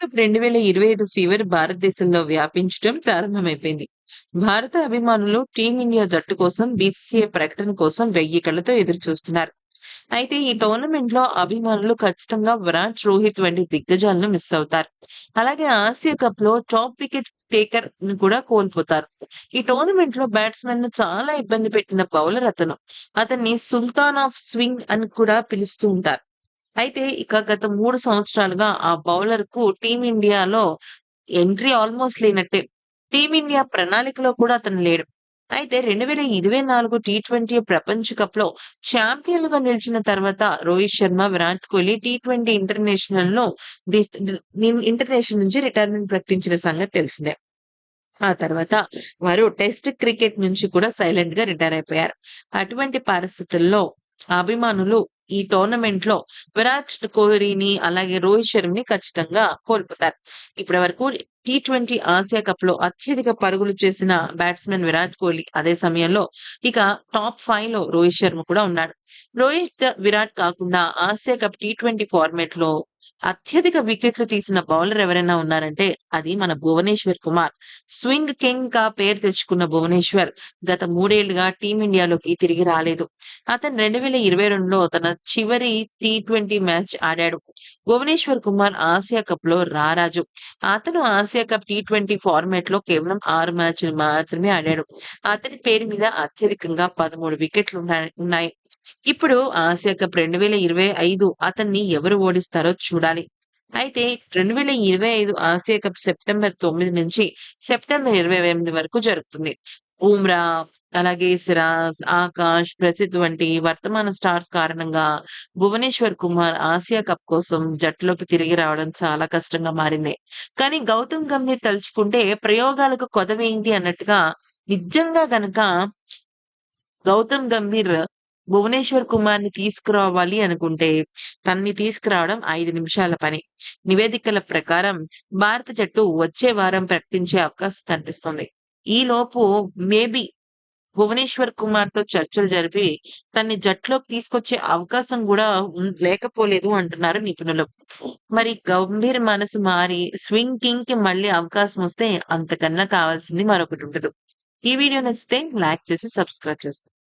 రెండు వేల ఇరవై ఐదు ఫీవర్ భారతదేశంలో వ్యాపించడం ప్రారంభమైపోయింది. భారత అభిమానులు టీమిండియా జట్టు కోసం బీసీసీఐ ప్రకటన కోసం వెయ్యి కళ్ళతో ఎదురుచూస్తున్నారు. అయితే ఈ టోర్నమెంట్లో అభిమానులు ఖచ్చితంగా విరాట్, రోహిత్ వంటి దిగ్గజాలను మిస్ అవుతారు. అలాగే ఆసియా కప్లో టాప్ వికెట్ టేకర్ను కూడా కోల్పోతారు. ఈ టోర్నమెంట్లో బ్యాట్స్మెన్ను చాలా ఇబ్బంది పెట్టిన బౌలర్ అతను. అతన్ని 'సుల్తాన్ ఆఫ్ స్వింగ్' అని కూడా పిలుస్తూ ఉంటారు. అయితే ఇక గత మూడు సంవత్సరాలుగా ఆ బౌలర్కు టీమిండియాలో ఎంట్రీ ఆల్మోస్ట్ లేనట్టే. టీమిండియా ప్రణాళికలో కూడా అతను లేడు. అయితే 2024 టీ20 ప్రపంచ కప్ కప్‌లో చాంపియన్‌లుగా నిలిచిన తర్వాత రోహిత్ శర్మ, విరాట్ కోహ్లీ టి ట్వంటీ ఇంటర్నేషనల్లో ఇంటర్నేషనల్ నుంచి రిటైర్మెంట్ ప్రకటించిన సంగతి తెలిసిందే. ఆ తర్వాత వారు టెస్ట్ క్రికెట్ నుంచి కూడా సైలెంట్గా రిటైర్ అయిపోయారు. అటువంటి పరిస్థితుల్లో అభిమానులు ఈ టోర్నమెంట్లో విరాట్ కోహ్లీని, అలాగే రోహిత్ శర్మని ఖచ్చితంగా కోల్పోతారు. ఇప్పటి వరకు టీ20 ఆసియా కప్లో అత్యధిక పరుగులు చేసిన బ్యాట్స్మెన్ విరాట్ కోహ్లీ. అదే సమయంలో ఇక టాప్ 5లో రోహిత్ శర్మ కూడా ఉన్నాడు. రోహిత్, విరాట్ కాకుండా ఆసియా కప్ టీ ట్వంటీ ఫార్మేట్లో అత్యధిక వికెట్లు తీసిన బౌలర్ ఎవరైనా ఉన్నారంటే అది మన భువనేశ్వర్ కుమార్. స్వింగ్ కింగ్‌గా పేరు తెచ్చుకున్న భువనేశ్వర్ గత మూడేళ్ళుగా టీమిండియాలోకి తిరిగి రాలేదు. అతను 2022లో తన చివరి టీ20 మ్యాచ్ ఆడాడు. భువనేశ్వర్ కుమార్ ఆసియా కప్లో రారాజు. అతను ఆసియా కప్ ట్వంటీ ఫార్మాట్లో కేవలం ఆరు మ్యాచ్‌లు మాత్రమే ఆడాడు. అతని పేరు మీద అత్యధికంగా 13 వికెట్లు ఉన్నాయి ఇప్పుడు ఆసియా కప్ 2025 అతన్ని ఎవరు ఓడిస్తారో చూడాలి. అయితే 2025 ఆసియా కప్ సెప్టెంబర్ తొమ్మిది నుంచి సెప్టెంబర్ 28 వరకు జరుగుతుంది. బూమ్రా అలాగే సిరాజ్, ఆకాష్, ప్రసిద్ వంటి వర్తమాన స్టార్స్ కారణంగా భువనేశ్వర్ కుమార్ ఆసియా కప్ కోసం జట్టులోకి తిరిగి రావడం చాలా కష్టంగా మారింది. కానీ గౌతమ్ గంభీర్ తలుచుకుంటే ప్రయోగాలకు కొదవేంటి అన్నట్టుగా నిజంగా గనక గౌతమ్ గంభీర్ భువనేశ్వర్ కుమార్‌ని తీసుకురావాలి అనుకుంటే తనని తీసుకురావడం 5 నిమిషాల పని. నివేదికల ప్రకారం భారత జట్టు వచ్చే వారం ప్రకటించే అవకాశం కనిపిస్తోంది. ఈలోపు మేబీ భువనేశ్వర్ కుమార్తో చర్చలు జరిపి తనని జట్టులోకి తీసుకొచ్చే అవకాశం కూడా లేకపోలేదు అంటున్నారు నిపుణులు. మరి గంభీర్ మనసు మారి స్వింగ్ కింగ్‌కి మళ్ళీ అవకాశం వస్తే అంతకన్నా కావాల్సింది మరొకటి ఉండదు. ఈ వీడియో నచ్చితే లైక్ చేసి సబ్స్క్రైబ్ చేసుకోండి.